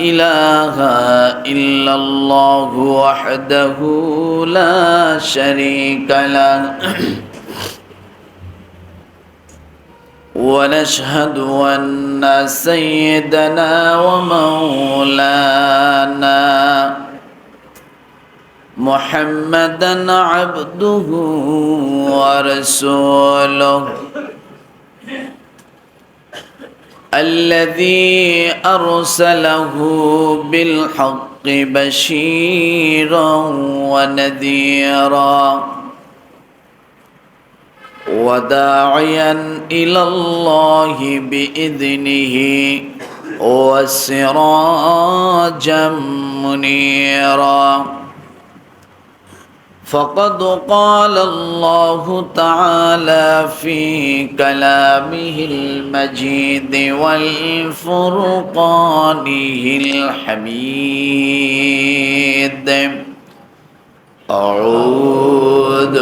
إله إلا الله وحده لا شريك له. ونشهد أن سيدنا ومولانا محمدا عبده ورسوله. الذي أرسله بالحق بشيرا ونذيرا وداعيا إلى الله بإذنه وسراجا منيرا فقد قال الله تعالى في كلامه المجيد والفرقانه الحميد. أعوذ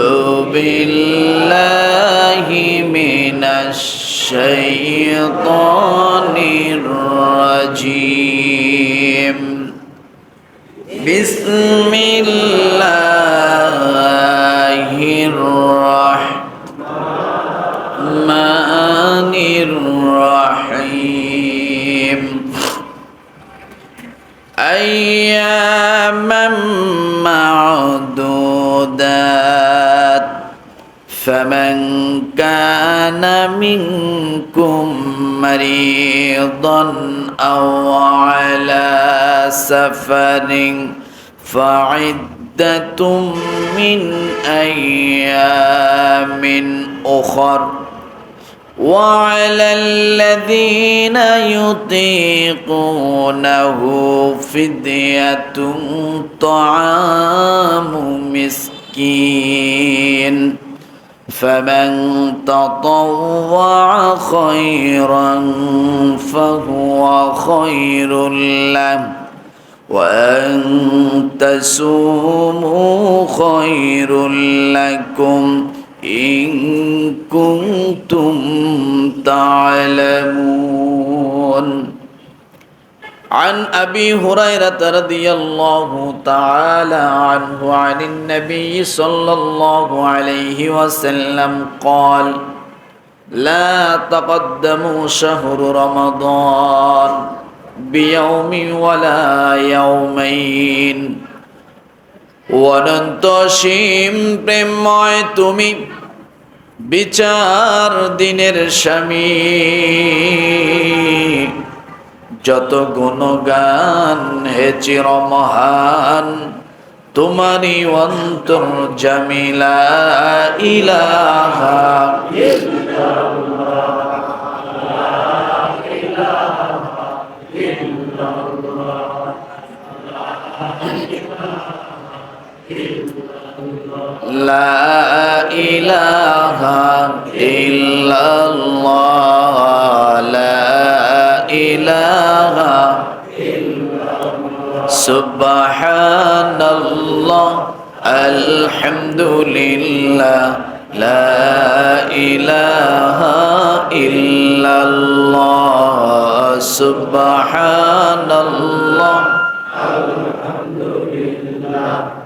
بالله من الشيطان الرجيم. بسم الله الرحمن الرحيم. أياما معدودات. فمن كان منكم مريضا أو على سفر فعدة من أيام أخر وعلى الذين يطيقونه فدية طعام مسكين. فمن تطوع خيرا فهو خير له وأن تسوموا خير لكم. إن كنتم تعلمون عن أبي هريرة رضي الله تعالى عنه عن النبي صلى الله عليه وسلم قال لا تقدموا شهر رمضان بيوم ولا يومين অনন্ত সীম প্রেমময় তুমি বিচার দিনের স্বামী। যত গুণগান হে চির মহান তোমারই অন্তর জামিলা ইলাহা। لا إله إلا الله لا إله سبحان الله الحمد لله لا إله إلا الله سبحان الله الحمد لله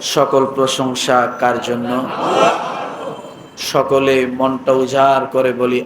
সকল প্রশংসা কার জন্য? সকলে মনটা উজাড় করে বলি